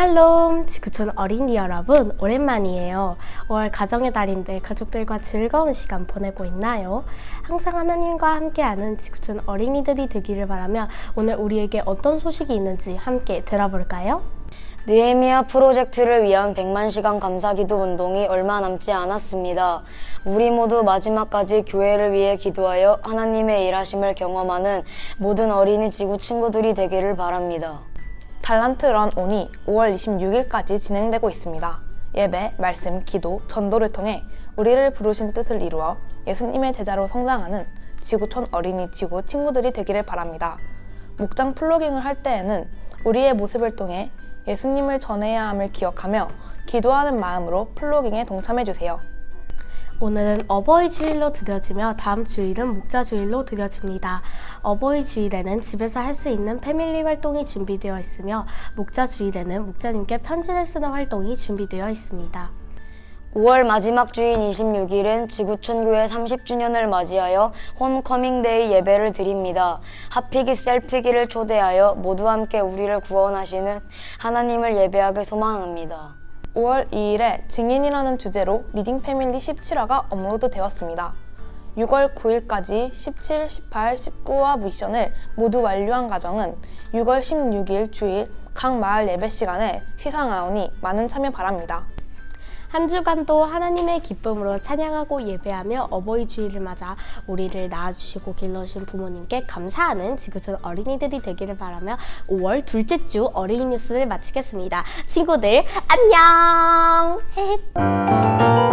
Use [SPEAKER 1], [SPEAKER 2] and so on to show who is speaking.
[SPEAKER 1] 샬롬 지구촌 어린이 여러분 오랜만이에요 5월 가정의 달인데 가족들과 즐거운 시간 보내고 있나요? 항상 하나님과 함께하는 지구촌 어린이들이 되기를 바라며 오늘 우리에게 어떤 소식이 있는지 함께 들어볼까요?
[SPEAKER 2] 느헤미야 프로젝트를 위한 100만 시간 감사기도 운동이 얼마 남지 않았습니다. 우리 모두 마지막까지 교회를 위해 기도하여 하나님의 일하심을 경험하는 모든 어린이 지구 친구들이 되기를 바랍니다.
[SPEAKER 3] 달란트 런 온이 5월 26일까지 진행되고 있습니다. 예배, 말씀, 기도, 전도를 통해 우리를 부르신 뜻을 이루어 예수님의 제자로 성장하는 지구촌 어린이 지구 친구들이 되기를 바랍니다. 목장 플로깅을 할 때에는 우리의 모습을 통해 예수님을 전해야 함을 기억하며 기도하는 마음으로 플로깅에 동참해 주세요.
[SPEAKER 1] 오늘은 어버이 주일로 드려지며 다음 주일은 목자 주일로 드려집니다. 어버이 주일에는 집에서 할 수 있는 패밀리 활동이 준비되어 있으며 목자 주일에는 목자님께 편지를 쓰는 활동이 준비되어 있습니다.
[SPEAKER 2] 5월 마지막 주인 26일은 지구촌 교회 30주년을 맞이하여 홈커밍데이 예배를 드립니다. 하피기 셀피기를 초대하여 모두 함께 우리를 구원하시는 하나님을 예배하길 소망합니다.
[SPEAKER 3] 5월 2일에 증인이라는 주제로 리딩 패밀리 17화가 업로드 되었습니다. 6월 9일까지 17, 18, 19화 미션을 모두 완료한 가정은 6월 16일 주일 각 마을 예배 시간에 시상하오니 많은 참여 바랍니다.
[SPEAKER 1] 한 주간도 하나님의 기쁨으로 찬양하고 예배하며 어버이 주일을 맞아 우리를 낳아주시고 길러주신 부모님께 감사하는 지구촌 어린이들이 되기를 바라며 5월 둘째 주 어린이 뉴스를 마치겠습니다. 친구들 안녕! 헤헤.